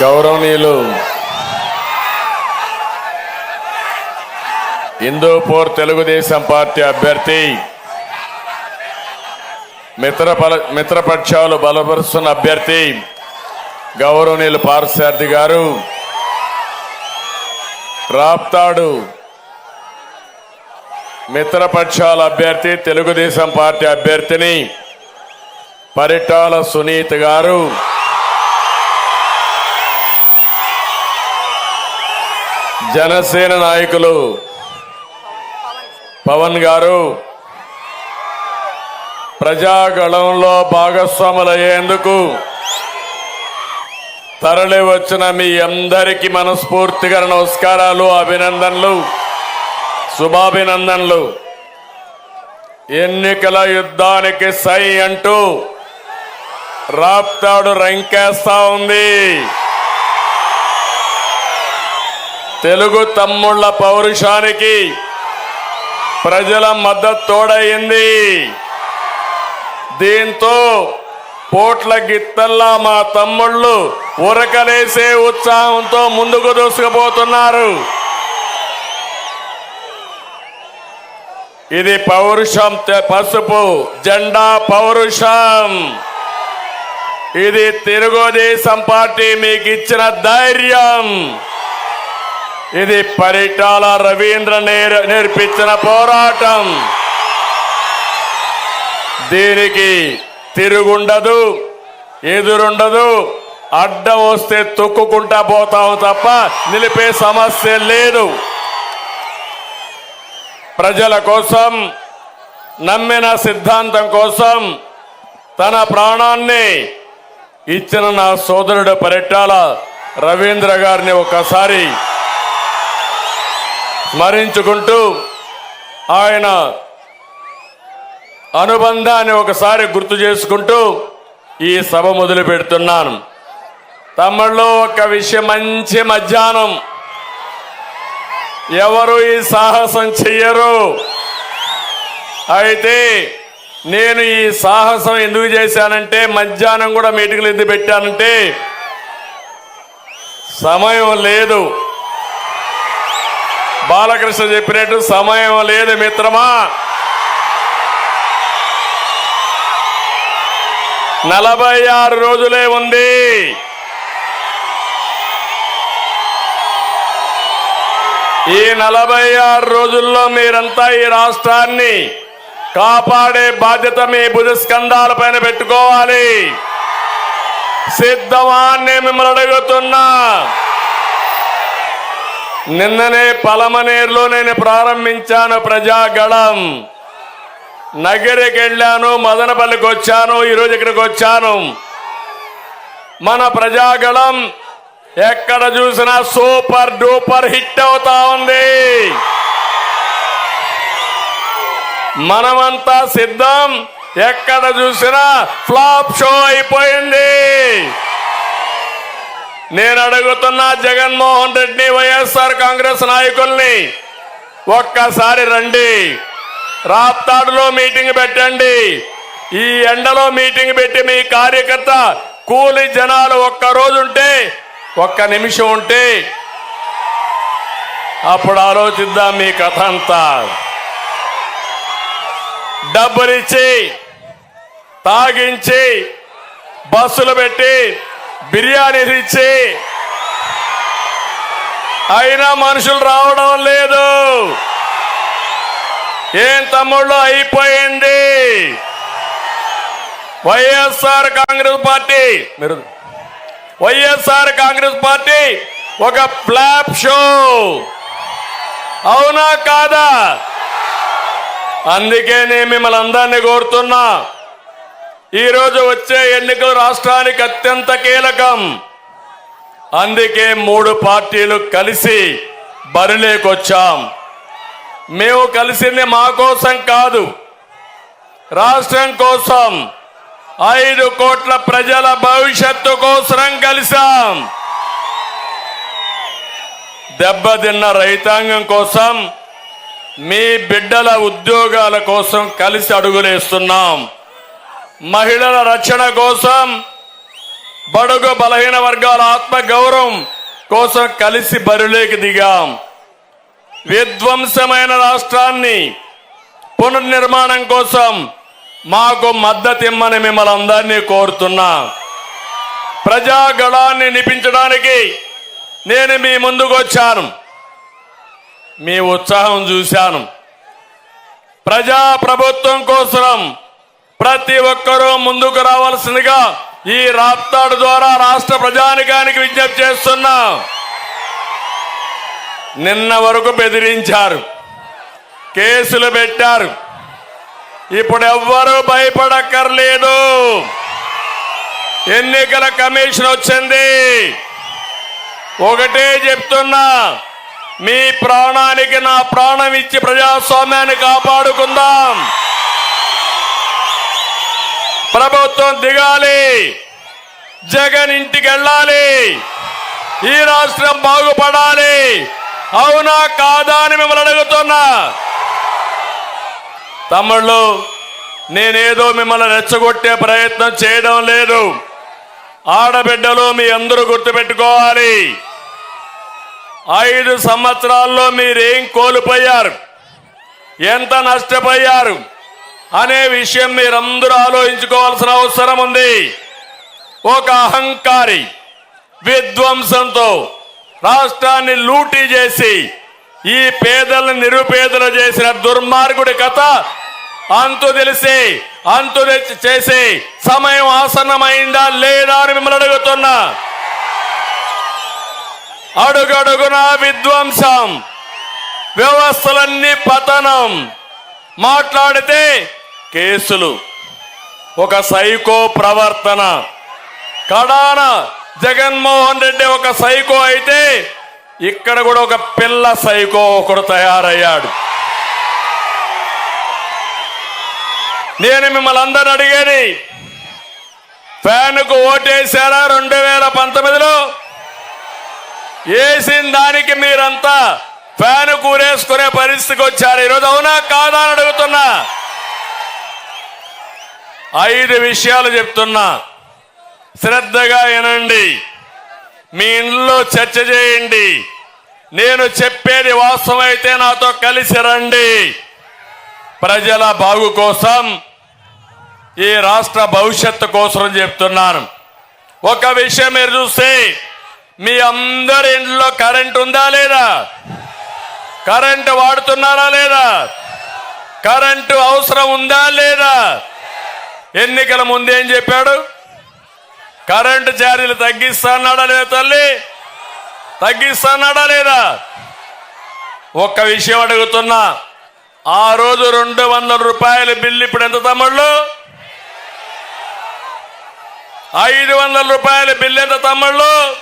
గౌరవనీయులు హిందూపూర్ తెలుగుదేశం పార్టీ అభ్యర్థి మిత్రపల మిత్రపక్షాలు బలపరుస్తున్న అభ్యర్థి గౌరవనీయులు పార్సార్థి గారు రాప్తాడు మిత్రపక్షాల అభ్యర్థి తెలుగుదేశం పార్టీ అభ్యర్థిని పరిటాల సునీత్ గారు జనసేన నాయకులు పవన్ గారు ప్రజాగళంలో భాగస్వాములయ్యేందుకు తరలి వచ్చిన మీ అందరికీ మనస్ఫూర్తిగా నమస్కారాలు అభినందనలు శుభాభినందనలు. ఎన్నికల యుద్ధానికి సై అంటూ రాప్తాడు రంకేస్తా ఉంది. తెలుగు తమ్ముళ్ళ పౌరుషానికి ప్రజల మద్దతు తోడయింది దీంతో పోట్ల గిత్తల్లా మా తమ్ముళ్ళు ఉరకలేసే ఉత్సాహంతో ముందుకు దూసుకుపోతున్నారు. ఇది పౌరుషం పసుపు జెండా పౌరుషం. ఇది తెలుగుదేశం పార్టీ మీకు ఇచ్చిన ధైర్యం. ఇది పరిటాల రవీంద్ర నేర్- నేర్పించిన పోరాటం. దీనికి తిరుగుండదు ఎదురుండదు అడ్డం వస్తే తొక్కుకుంటా పోతాము తప్ప నిలిపే సమస్య లేదు. ప్రజల కోసం నమ్మిన సిద్ధాంతం కోసం తన ప్రాణాన్ని ఇచ్చిన నా సోదరుడు పరిటాల రవీంద్ర గారిని ఒకసారి స్మరించుకుంటూ ఆయన అనుబంధాన్ని ఒకసారి గుర్తు చేసుకుంటూ ఈ సభ మొదలు పెడుతున్నాను. తమ్ముళ్ళు ఒక విషయం మంచి మధ్యాహ్నం. ఎవరు ఈ సాహసం చెయ్యరు? అయితే నేను ఈ సాహసం ఎందుకు చేశానంటే మధ్యాహ్నం కూడా మీటింగ్లు ఎందుకు పెట్టానంటే సమయం లేదు. బాలకృష్ణ చెప్పినట్టు సమయం లేదు మిత్రమా. నలభై ఆరు రోజులే ఉంది. ఈ నలభై ఆరు రోజుల్లో మీరంతా ఈ రాష్ట్రాన్ని కాపాడే బాధ్యత మీ భుజస్కంధాల పైన పెట్టుకోవాలి. సిద్ధమా అని మిమ్మల్ని అడుగుతున్నా. నిన్ననే పలమనేరులో నేను ప్రారంభించాను ప్రజాగళం. నగరికి వెళ్ళాను మదనపల్లికి వచ్చాను ఈరోజు ఇక్కడికి వచ్చాను. మన ప్రజాగళం ఎక్కడ చూసినా సూపర్ డూపర్ హిట్ అవుతా ఉంది. మనమంతా సిద్ధం ఎక్కడ చూసినా ఫ్లాప్ షో అయిపోయింది. నేను అడుగుతున్నా జగన్మోహన్ రెడ్డి వైఎస్ఆర్ కాంగ్రెస్ నాయకుల్ని ఒక్కసారి రండి. రాప్తాడులో మీటింగ్ పెట్టండి. ఈ ఎండలో మీటింగ్ పెట్టి మీ కార్యకర్త కూలి జనాలు ఒక్క రోజు ఉంటే ఒక్క నిమిషం ఉంటే అప్పుడు ఆలోచిద్దాం మీ కథ అంతా డబ్బులిచ్చి తాగించి బస్సులు పెట్టి బిర్యానీలు ఇచ్చి అయినా మనుషులు రావడం లేదు. ఏం తమ్ముళ్ళు? అయిపోయింది. YSR Congress party. మీరు వైఎస్ఆర్ కాంగ్రెస్ పార్టీ ఒక ఫ్లాప్ షో. అవునా కాదా? అందుకే నేను మిమ్మల్ని అందరినీ కోరుతున్నా. ఈరోజు వచ్చే ఎన్నికలు రాష్ట్రానికి అత్యంత కీలకం. అందుకే మూడు పార్టీలు కలిసి బరిలేకొచ్చాం మేము కలిసింది మా కోసం కాదు రాష్ట్రం కోసం. ఐదు కోట్ల ప్రజల భవిష్యత్తు కోసం కలిసాం. దెబ్బతిన్న రైతాంగం కోసం మీ బిడ్డల ఉద్యోగాల కోసం కలిసి అడుగులేస్తున్నాం. మహిళల రక్షణ కోసం బడుగు బలహీన వర్గాల ఆత్మ గౌరవం కోసం కలిసి బరిలోకి దిగాం. విధ్వంసమైన రాష్ట్రాన్ని పునర్నిర్మాణం కోసం మాకు మద్దతు ఇమ్మని మిమ్మల్ని అందరినీ కోరుతున్నా. ప్రజాగళాన్ని నిపించడానికి నేను మీ ముందుకు వచ్చాను. మీ ఉత్సాహం చూశాను. ప్రజా ప్రభుత్వం కోసం ప్రతి ఒక్కరూ ముందుకు రావాల్సిందిగా ఈ రాప్తాడు ద్వారా రాష్ట్ర ప్రజానికానికి విజ్ఞప్తి చేస్తున్నా. నిన్న వరకు బెదిరించారు. కేసులు పెట్టారు. ఇప్పుడు ఎవ్వరూ భయపడక్కర్లేదు. ఎన్నికల కమిషన్ వచ్చింది. ఒకటే చెప్తున్నా. మీ ప్రాణానికి నా ప్రాణం ఇచ్చి ప్రజాస్వామ్యాన్ని కాపాడుకుందాం. ప్రభుత్వం దిగాలి. జగన్ ఇంటికి వెళ్ళాలి. ఈ రాష్ట్రం బాగుపడాలి. అవునా కాదా అని మిమ్మల్ని అడుగుతున్నా. తమ్ముళ్ళు నేనేదో మిమ్మల్ని రెచ్చగొట్టే ప్రయత్నం చేయడం లేదు. ఆడబిడ్డలు మీ అందరూ గుర్తుపెట్టుకోవాలి. ఐదు సంవత్సరాల్లో మీరేం కోల్పోయారు? ఎంత నష్టపోయారు? అనే విషయం మీరందరూ ఆలోచించుకోవాల్సిన అవసరం ఉంది. ఒక అహంకారి విధ్వంసంతో రాష్ట్రాన్ని లూటీ చేసి ఈ పేదలను నిరుపేదలు చేసిన దుర్మార్గుడి కథ అంతు తెలిసి అంతు చేసి సమయం ఆసన్నమైందా లేదా అని మిమ్మల్ని అడుగుతున్నా. అడుగడుగున విధ్వంసం వ్యవస్థలన్నీ పతనం. మాట్లాడితే కేసులు ఒక సైకో ప్రవర్తన. కడాన జగన్మోహన్ రెడ్డి ఒక సైకో అయితే ఇక్కడ కూడా ఒక పిల్ల సైకో ఒకడు తయారయ్యాడు. నేను మిమ్మల్ని అందరిని అడిగేది ఫ్యాన్కు ఓటేశారా రెండు వేల పంతొమ్మిదిలో? వేసిన దానికి మీరంతా ఫ్యాన్ కూరేసుకునే పరిస్థితికి వచ్చారు. ఈరోజు అవునా కాదా అని అడుగుతున్నా. ఐదు విషయాలు చెప్తున్నా. శ్రద్ధగా వినండి. మీ ఇంట్లో చర్చ చేయండి. నేను చెప్పేది వాస్తవమైతే నాతో కలిసి రండి. ప్రజల బాగు కోసం ఈ రాష్ట్ర భవిష్యత్తు కోసం చెప్తున్నాను. ఒక విషయం మీరు చూస్తే మీ అందరి ఇంట్లో కరెంట్ ఉందా లేదా? కరెంటు వాడుతున్నారా లేదా? కరెంటు అవసరం ఉందా లేదా? ఎన్నికల ముందేం చెప్పాడు? కరెంటు ఛార్జీలు తగ్గిస్తాడా లేదా తల్లి? తగ్గిస్తాడా లేదా? ఒక్క విషయం అడుగుతున్నా. ఆ రోజు రెండు వందల రూపాయల బిల్లు ఇప్పుడు ఎంత తమ్ముళ్ళు? ఐదు వందల రూపాయల బిల్లు ఎంత తమ్ముళ్ళు?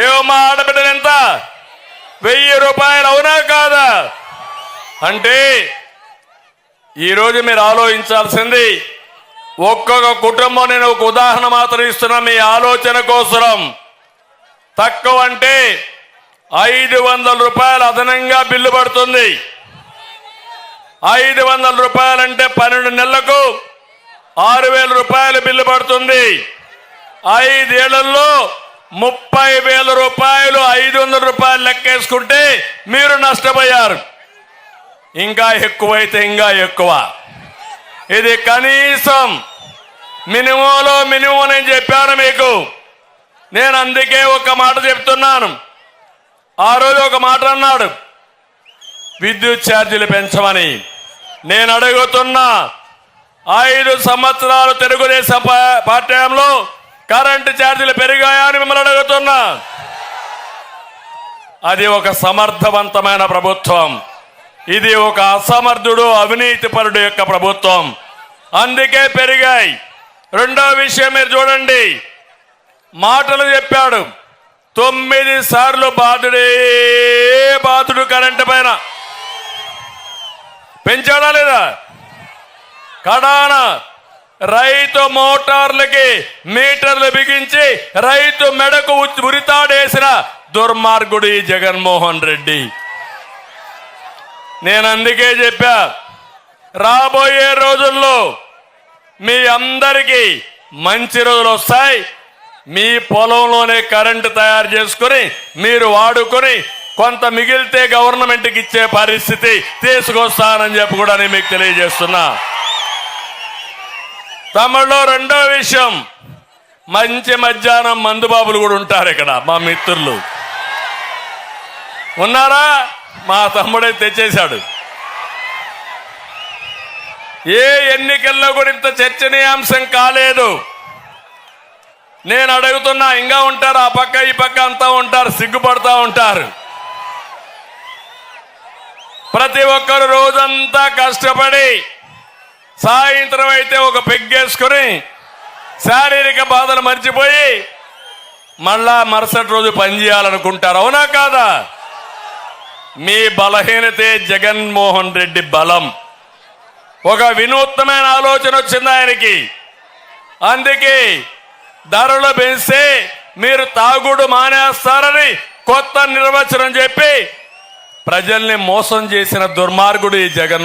ఏమో మా ఆడబిడ్డలు ఎంత? వెయ్యి రూపాయలు అవునా కాదా? అంటే ఈరోజు మీరు ఆలోచించాల్సింది ఒక్కొక్క కుటుంబం నేను ఒక ఉదాహరణ మాత్రం ఇస్తున్నా మీ ఆలోచన కోసరం. తక్కువ అంటే ఐదు వందల రూపాయలు అదనంగా బిల్లు పడుతుంది. ఐదు వందల రూపాయలంటే పన్నెండు నెలలకు ఆరు వేల రూపాయలు బిల్లు పడుతుంది. ఐదేళ్ళలో ముప్పై వేల రూపాయలు ఐదు వందల రూపాయలు లెక్కేసుకుంటే మీరు నష్టపోయారు. ఇంకా ఎక్కువైతే ఇంకా ఎక్కువ. ఇది కనీసం మినిమంలో మినిమం నేను చెప్పాను మీకు. నేను అందుకే ఒక మాట చెప్తున్నాను. ఆ రోజు ఒక మాట అన్నాడు. విద్యుత్ ఛార్జీలు పెంచమని. నేను అడుగుతున్నా ఐదు సంవత్సరాలు తెలుగుదేశం పార్టీలో కరెంటు ఛార్జీలు పెరిగాయని మిమ్మల్ని అడుగుతున్నా. అది ఒక సమర్థవంతమైన ప్రభుత్వం. ఇది ఒక అసమర్థుడు అవినీతిపరుడు యొక్క ప్రభుత్వం. అందుకే పెరిగాయి. రెండో విషయం మీరు చూడండి. మాటలు చెప్పాడు. తొమ్మిది సార్లు బాధుడే బాధుడు కరెంటు పైన. పెంచాడా లేదా? కడాన రైతు మోటార్లకి మీటర్లు బిగించి రైతు మెడకు ఉ- ఉరితాడేసిన దుర్మార్గుడు ఈ జగన్మోహన్ రెడ్డి. నేను అందుకే చెప్పా రాబోయే రోజుల్లో మీ అందరికీ మంచి రోజులు వస్తాయి. మీ పొలంలోనే కరెంటు తయారు చేసుకుని మీరు వాడుకొని కొంత మిగిలితే గవర్నమెంట్కి ఇచ్చే పరిస్థితి తీసుకొస్తానని చెప్పి కూడా నేను మీకు తెలియజేస్తున్నా. తమిళలో రెండో విషయం మంచి మధ్యాహ్నం మందుబాబులు కూడా ఉంటారు ఇక్కడ మా మిత్రులు. ఉన్నారా? మా తమ్ముడే తెచ్చేశాడు. ఏ ఎన్నికల్లో కూడా ఇంత చర్చనీయాంశం కాలేదు. నేను అడుగుతున్నా ఇంకా ఉంటారు ఆ పక్క ఈ పక్క అంతా ఉంటారు సిగ్గుపడతా ఉంటారు. ప్రతి ఒక్కరు రోజంతా కష్టపడి సాయంత్రం అయితే ఒక పెగ్గేసుకుని శారీరక బాధలు మర్చిపోయి మళ్ళా మరుసటి రోజు పనిచేయాలనుకుంటారు అవునా కాదా? మీ బలహీనతే జగన్మోహన్ రెడ్డి బలం. ఒక వినూత్నమైన ఆలోచన వచ్చింది ఆయనకి. అందుకే ధరలు పెంచితే మీరు తాగుడు మానేస్తారని కొత్త నిర్వచనం చెప్పి ప్రజల్ని మోసం చేసిన దుర్మార్గుడు ఈ జగన్